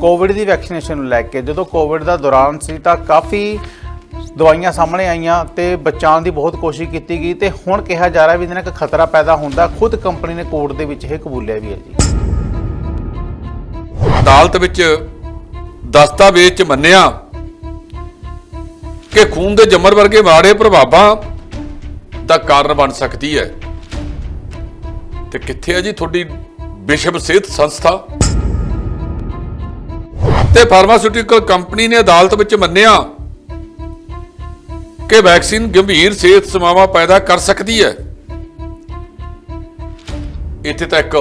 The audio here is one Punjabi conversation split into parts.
ਕੋਵਿਡ ਦੀ ਵੈਕਸੀਨੇਸ਼ਨ ਨੂੰ ਲੈ ਕੇ, ਜਦੋਂ ਕੋਵਿਡ ਦਾ ਦੌਰਾਨ ਸੀ ਤਾਂ ਕਾਫੀ ਦਵਾਈਆਂ ਸਾਹਮਣੇ ਆਈਆਂ ਤੇ ਬਚਾਉਣ ਦੀ ਬਹੁਤ ਕੋਸ਼ਿਸ਼ ਕੀਤੀ ਗਈ ਤੇ ਹੁਣ ਕਿਹਾ ਜਾ ਰਿਹਾ ਵੀ ਇਹਦੇ ਨਾਲ ਇੱਕ ਖਤਰਾ ਪੈਦਾ ਹੁੰਦਾ। ਖੁਦ ਕੰਪਨੀ ਨੇ ਕੋਰਟ ਦੇ ਵਿੱਚ ਇਹ ਕਬੂਲਿਆ ਵੀ ਹੈ ਜੀ। ਅਦਾਲਤ ਵਿੱਚ ਦਸਤਾਵੇਜ਼ ਚ ਮੰਨਿਆ ਕਿ ਖੂਨ ਦੇ ਜੰਮਰ ਵਰਗੇ ਮਾੜੇ ਪ੍ਰਭਾਵਾਂ ਦਾ ਕਾਰਨ ਬਣ ਸਕਦੀ ਹੈ। ਤੇ ਕਿੱਥੇ ਹੈ ਜੀ ਤੁਹਾਡੀ ਵਿਸ਼ਵ ਸਿਹਤ ਸੰਸਥਾ? ਤੇ ਫਾਰਮਾਸਿਊਟੀਕਲ ਕੰਪਨੀ ਨੇ ਅਦਾਲਤ ਵਿੱਚ ਮੰਨਿਆ ਕਿ ਵੈਕਸੀਨ ਗੰਭੀਰ ਸਿਹਤ ਸਮੱਸਿਆਵਾਂ ਪੈਦਾ ਕਰ ਸਕਦੀ ਹੈ। ਇੱਥੇ ਤਾਂ ਇੱਕ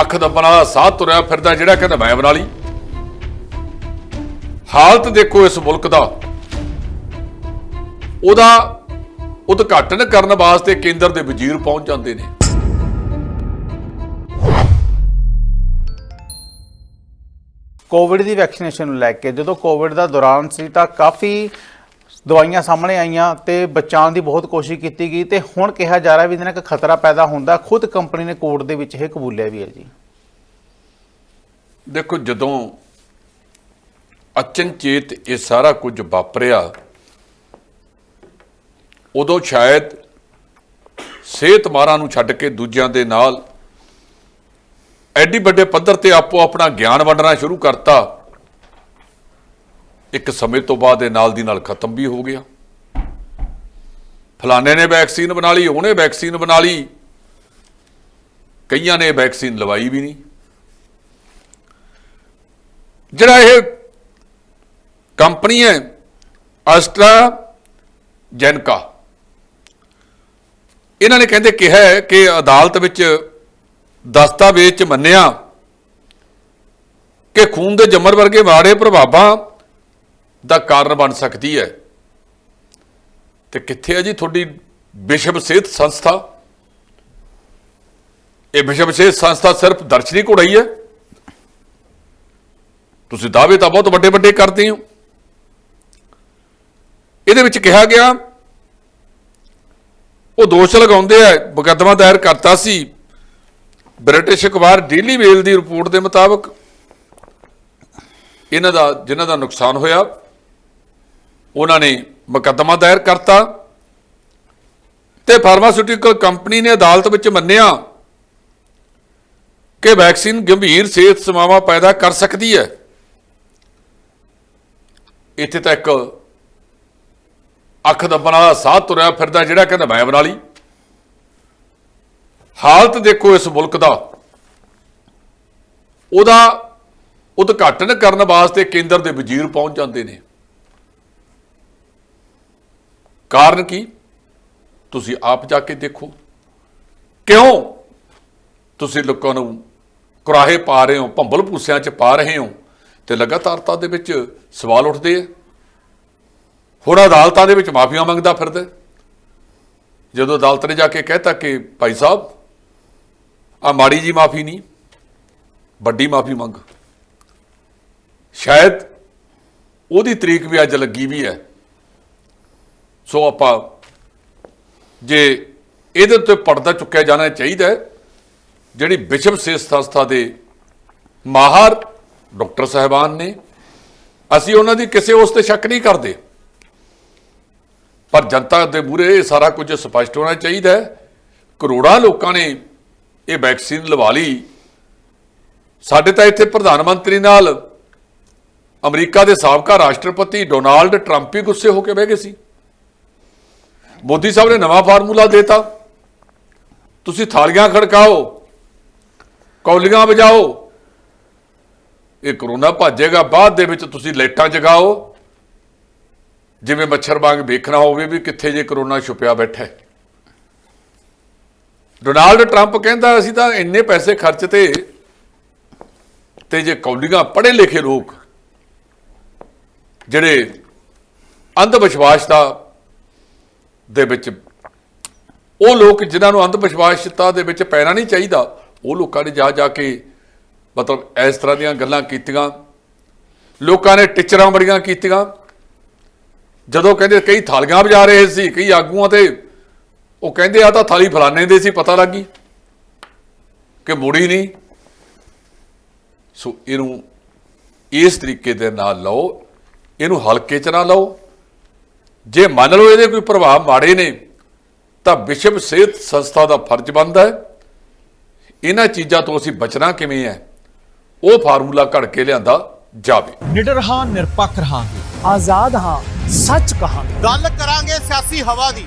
ਅੱਖ ਦੱਬਣ ਵਾਲਾ ਸਾਹ ਤੁਰਿਆ ਫਿਰਦਾ ਜਿਹੜਾ ਕਹਿੰਦਾ ਮੈਂ ਬਣਾ ਲਈ। ਹਾਲਤ ਦੇਖੋ ਇਸ ਮੁਲਕ ਦਾ। ਉਹਦਾ ਉਦਘਾਟਨ ਕਰਨ ਵਾਸਤੇ ਕੇਂਦਰ ਦੇ ਵਜ਼ੀਰ ਪਹੁੰਚ ਜਾਂਦੇ ਨੇ। ਕੋਵਿਡ ਦੀ ਵੈਕਸੀਨੇਸ਼ਨ ਨੂੰ ਲੈ ਕੇ, ਜਦੋਂ ਕੋਵਿਡ ਦਾ ਦੌਰਾਨ ਸੀ ਤਾਂ ਕਾਫੀ ਦਵਾਈਆਂ ਸਾਹਮਣੇ ਆਈਆਂ ਤੇ ਬਚਾਉਣ ਦੀ ਬਹੁਤ ਕੋਸ਼ਿਸ਼ ਕੀਤੀ ਗਈ ਤੇ ਹੁਣ ਕਿਹਾ ਜਾ ਰਿਹਾ ਵੀ ਇਹਦੇ ਨਾਲ ਇੱਕ ਖਤਰਾ ਪੈਦਾ ਹੁੰਦਾ। ਖੁਦ ਕੰਪਨੀ ਨੇ ਕੋਰਟ ਦੇ ਵਿੱਚ ਇਹ ਕਬੂਲਿਆ ਵੀ ਹੈ ਜੀ। ਦੇਖੋ, ਜਦੋਂ ਅਚਨਚੇਤ ਇਹ ਸਾਰਾ ਕੁਝ ਵਾਪਰਿਆ, ਉਦੋਂ ਸ਼ਾਇਦ ਸਿਹਤ ਮਾਰਾਂ ਨੂੰ ਛੱਡ ਕੇ ਦੂਜਿਆਂ ਦੇ ਨਾਲ ਐਡੀ ਵੱਡੇ ਪੱਧਰ ਤੇ ਆਪੋ ਆਪਣਾ ਗਿਆਨ ਵੰਡਣਾ ਸ਼ੁਰੂ ਕਰਤਾ, ਇੱਕ ਸਮੇਂ ਤੋਂ ਬਾਅਦ ਇਹ ਨਾਲ ਦੀ ਨਾਲ ਖਤਮ ਵੀ ਹੋ ਗਿਆ। ਫਲਾਣੇ ਨੇ ਵੈਕਸੀਨ ਬਣਾ ਲਈ, ਉਹਨੇ ਵੈਕਸੀਨ ਬਣਾ ਲਈ, ਕਈਆਂ ਨੇ ਵੈਕਸੀਨ ਲਵਾਈ ਵੀ ਨਹੀਂ। ਜਿਹੜਾ ਇਹ ਕੰਪਨੀ ਹੈ ਅਸਟਰਾ ਜੈਨਕਾ, ਇਹਨਾਂ ਨੇ ਕਹਿੰਦੇ ਕਿਹਾ ਕਿ ਅਦਾਲਤ ਵਿੱਚ ਦਸਤਾਵੇਜ਼ ਚ ਮੰਨਿਆ ਕਿ ਖੂਨ ਦੇ ਜੰਮਰ ਵਰਗੇ ਮਾੜੇ ਪ੍ਰਭਾਵਾਂ ਦਾ ਕਾਰਨ ਬਣ ਸਕਦੀ ਹੈ। ਤੇ ਕਿੱਥੇ ਹੈ ਜੀ ਤੁਹਾਡੀ ਵਿਸ਼ਵ ਸਿਹਤ ਸੰਸਥਾ? ਇਹ ਵਿਸ਼ਵ ਸਿਹਤ ਸੰਸਥਾ ਸਿਰਫ ਦਰਸ਼ਨੀ ਘੋੜਾਈ ਹੈ। ਤੁਸੀਂ ਦਾਅਵੇ ਤਾਂ ਬਹੁਤ ਵੱਡੇ ਵੱਡੇ ਕਰਦੇ ਹੋ। ਇਹਦੇ ਵਿੱਚ ਕਿਹਾ ਗਿਆ, ਉਹ ਦੋਸ਼ ਲਗਾਉਂਦੇ ਆ, ਮੁਕੱਦਮਾ ਦਾਇਰ ਕਰਤਾ ਸੀ ਬ੍ਰਿਟਿਸ਼ ਅਖਬਾਰ ਡੇਲੀ ਵੇਲ ਦੀ ਰਿਪੋਰਟ ਦੇ ਮੁਤਾਬਕ ਇਹਨਾਂ ਦਾ, ਜਿਨ੍ਹਾਂ ਦਾ ਨੁਕਸਾਨ ਹੋਇਆ, ਉਹਨਾਂ ਨੇ ਮੁਕੱਦਮਾ ਦਾਇਰ ਕਰਤਾ ਤੇ ਫਾਰਮਾਸਿਊਟੀਕਲ ਕੰਪਨੀ ਨੇ ਅਦਾਲਤ ਵਿੱਚ ਮੰਨਿਆ ਕਿ ਵੈਕਸੀਨ ਗੰਭੀਰ ਸਿਹਤ ਸਮੱਸਿਆਵਾਂ ਪੈਦਾ ਕਰ ਸਕਦੀ ਹੈ। ਇੱਥੇ ਤਾਂ ਇੱਕ ਅੱਖ ਦੱਬਣ ਵਾਲਾ ਸਾਹ ਤੁਰਿਆ ਫਿਰਦਾ ਜਿਹੜਾ ਕਹਿੰਦਾ ਮੈਂ ਬਣਾ ਲਈ। ਹਾਲਤ ਦੇਖੋ ਇਸ ਮੁਲਕ ਦਾ। ਉਹਦਾ ਉਦਘਾਟਨ ਕਰਨ ਵਾਸਤੇ ਕੇਂਦਰ ਦੇ ਵਜ਼ੀਰ ਪਹੁੰਚ ਜਾਂਦੇ ਨੇ। ਕਾਰਨ ਕੀ? ਤੁਸੀਂ ਆਪ ਜਾ ਕੇ ਦੇਖੋ। ਕਿਉਂ? ਤੁਸੀਂ ਲੋਕਾਂ ਨੂੰ ਕੁਰਾਹੇ ਪਾ ਰਹੇ ਹੋ, ਭੰਬਲ ਭੂਸਿਆਂ 'ਚ ਪਾ ਰਹੇ ਹੋ ਤੇ ਲਗਾਤਾਰਤਾ ਦੇ ਵਿੱਚ ਸਵਾਲ ਉੱਠਦੇ ਆ। ਹੁਣ ਅਦਾਲਤਾਂ ਦੇ ਵਿੱਚ ਮਾਫੀਆਂ ਮੰਗਦਾ ਫਿਰਦਾ। ਜਦੋਂ ਅਦਾਲਤ ਨੇ ਜਾ ਕੇ ਕਹਿਤਾ ਕਿ ਭਾਈ ਸਾਹਿਬ ਆ ਮਾੜੀ ਜੀ ਮਾਫੀ ਨਹੀਂ, ਵੱਡੀ ਮਾਫੀ ਮੰਗ। ਸ਼ਾਇਦ ਉਹਦੀ ਤਰੀਕ ਵੀ ਅੱਜ ਲੱਗੀ ਵੀ ਹੈ। ਸੋ ਆਪਾਂ ਜੇ ਇਹਦੇ ਉੱਤੇ ਪਰਦਾ ਚੁੱਕਿਆ ਜਾਣਾ ਚਾਹੀਦਾ ਜਿਹੜੀ ਵਿਸ਼ਵ ਸਿਹਤ ਸੰਸਥਾ ਦੇ ਮਾਹਰ ਡਾਕਟਰ ਸਾਹਿਬਾਨ ਨੇ, ਅਸੀਂ ਉਹਨਾਂ ਦੀ ਕਿਸੇ ਉਸ ਤੇ ਸ਼ੱਕ ਨਹੀਂ ਕਰਦੇ। ਪਰ ਜਨਤਾ ਦੇ ਮੂਹਰੇ ਇਹ ਸਾਰਾ ਕੁਝ ਸਪਸ਼ਟ ਹੋਣਾ ਚਾਹੀਦਾ ਕਰੋੜਾਂ ਲੋਕਾਂ ਨੇ ਇਹ ਵੈਕਸੀਨ ਲਵਾ ਲਈ। ਸਾਡੇ ਤਾਂ ਇੱਥੇ ਪ੍ਰਧਾਨ ਮੰਤਰੀ ਨਾਲ ਅਮਰੀਕਾ ਦੇ ਸਾਬਕਾ ਰਾਸ਼ਟਰਪਤੀ ਡੋਨਾਲਡ ਟਰੰਪ ਹੀ ਗੁੱਸੇ ਹੋ ਕੇ ਬਹਿ ਗਏ ਸੀ। ਮੋਦੀ ਸਾਹਿਬ ਨੇ ਨਵਾਂ ਫਾਰਮੂਲਾ ਦੇਤਾ। ਤੁਸੀਂ ਥਾਲੀਆਂ ਖੜਕਾਓ, ਕੌਲੀਆਂ ਵਜਾਓ। ਇਹ ਕਰੋਨਾ ਭੱਜੇਗਾ, ਬਾਅਦ ਦੇ ਵਿੱਚ ਤੁਸੀਂ ਲਾਈਟਾਂ ਜਗਾਓ। ਜਿਵੇਂ ਮੱਛਰ ਵਾਂਗ ਵੇਖਣਾ ਹੋਵੇ ਵੀ ਕਿੱਥੇ ਜੇ ਕਰੋਨਾ ਛੁਪਿਆ ਬੈਠਾ ਹੈ। ਡੋਨਾਲਡ ਟਰੰਪ ਕਹਿੰਦਾ, ਅਸੀਂ ਤਾਂ ਇੰਨੇ ਪੈਸੇ ਖਰਚ ਤੇ ਤੇ ਜੇ ਕੌਲੀਆਂ ਪੜ੍ਹੇ ਲਿਖੇ ਲੋਕ, ਜਿਹੜੇ ਅੰਧ ਵਿਸ਼ਵਾਸ ਦਾ, ਦੇ ਵਿੱਚ, ਉਹ ਲੋਕ ਜਿਨ੍ਹਾਂ ਨੂੰ ਅੰਧ ਵਿਸ਼ਵਾਸਤਾ ਦੇ ਵਿੱਚ ਪੈਣਾ ਨਹੀਂ ਚਾਹੀਦਾ, ਉਹ ਲੋਕਾਂ ਨੇ ਜਾ ਜਾ ਕੇ ਮਤਲਬ ਇਸ ਤਰ੍ਹਾਂ ਦੀਆਂ ਗੱਲਾਂ ਕੀਤੀਆਂ। ਲੋਕਾਂ ਨੇ ਟਿਚਰਾਂ ਬੜੀਆਂ ਕੀਤੀਆਂ। ਜਦੋਂ ਕਹਿੰਦੇ ਕਈ ਥਾਲੀਆਂ ਵਜਾ ਰਹੇ ਸੀ, ਕਈ ਆਗੂਆਂ ਤੇ ਉਹ ਕਹਿੰਦੇ ਆ ਤਾਂ ਥਾਲੀ ਫਲਾਣੇ ਦੇ ਸੀ ਪਤਾ ਲੱਗੀ ਕਿ ਮੁੜੀ ਨਹੀਂ। ਸੋ ਇਹਨੂੰ ਇਸ ਤਰੀਕੇ ਦੇ ਨਾਲ ਲਓ ਇਹਨੂੰ ਹਲਕੇ ਚ ਨਾ ਲਓ। ਜੇ ਮੰਨ ਲਓ ਇਹਦੇ ਕੋਈ ਪ੍ਰਭਾਵ ਮਾੜੇ ਨੇ ਤਾਂ ਵਿਸ਼ਵ ਸਿਹਤ ਸੰਸਥਾ ਦਾ ਫਰਜ਼ ਬਣਦਾ ਹੈ। ਇਹਨਾਂ ਚੀਜ਼ਾਂ ਤੋਂ ਅਸੀਂ ਬਚਣਾ ਕਿਵੇਂ ਹੈ? ਉਹ ਫਾਰਮੂਲਾ ਘੜ ਕੇ ਲਿਆਂਦਾ ਜਾਵੇ। ਨਿਡਰ ਹਾਂ ਨਿਰਪੱਖ ਰਹਾਂਗੇ। ਆਜ਼ਾਦ ਹਾਂ ਸੱਚ ਕਹਾਂਗੇ। ਗੱਲ ਕਰਾਂਗੇ ਸਿਆਸੀ ਹਵਾ ਦੀ।